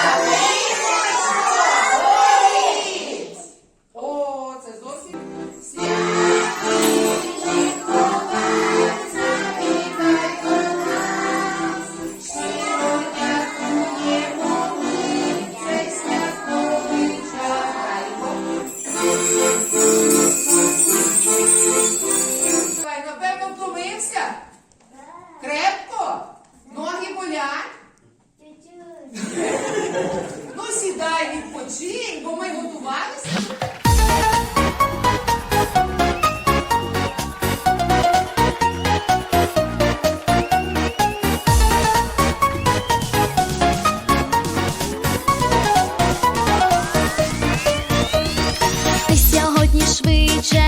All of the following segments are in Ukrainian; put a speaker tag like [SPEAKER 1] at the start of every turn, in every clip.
[SPEAKER 1] Hallelujah. сідай, відпочинь, бо ми готувалися. Ти сьогодні швидше.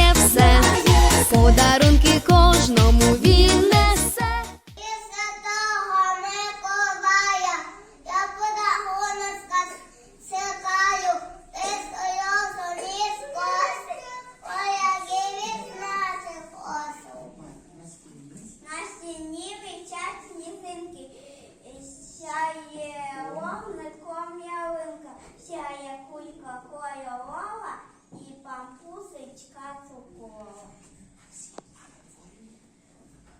[SPEAKER 1] кулька кольорова і пампусечка цукрова.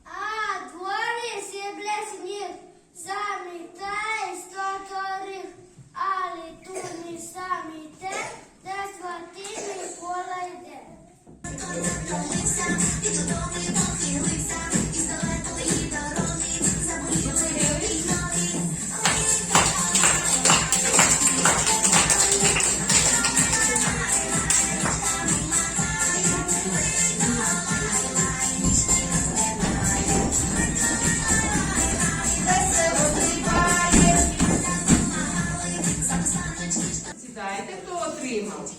[SPEAKER 1] А дворі сібле сніг, замітай сто торих, але тут не самі те, де свати Микола йде.
[SPEAKER 2] Знаєте, хто отримав?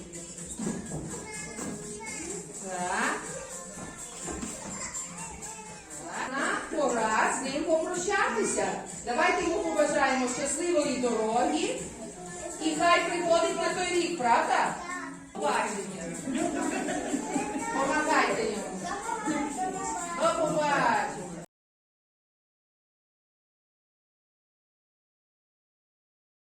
[SPEAKER 2] Так. Пора з ним попрощатися. Давайте йому побажаємо щасливої дороги. І хай приходить на той рік, правда? Побачення.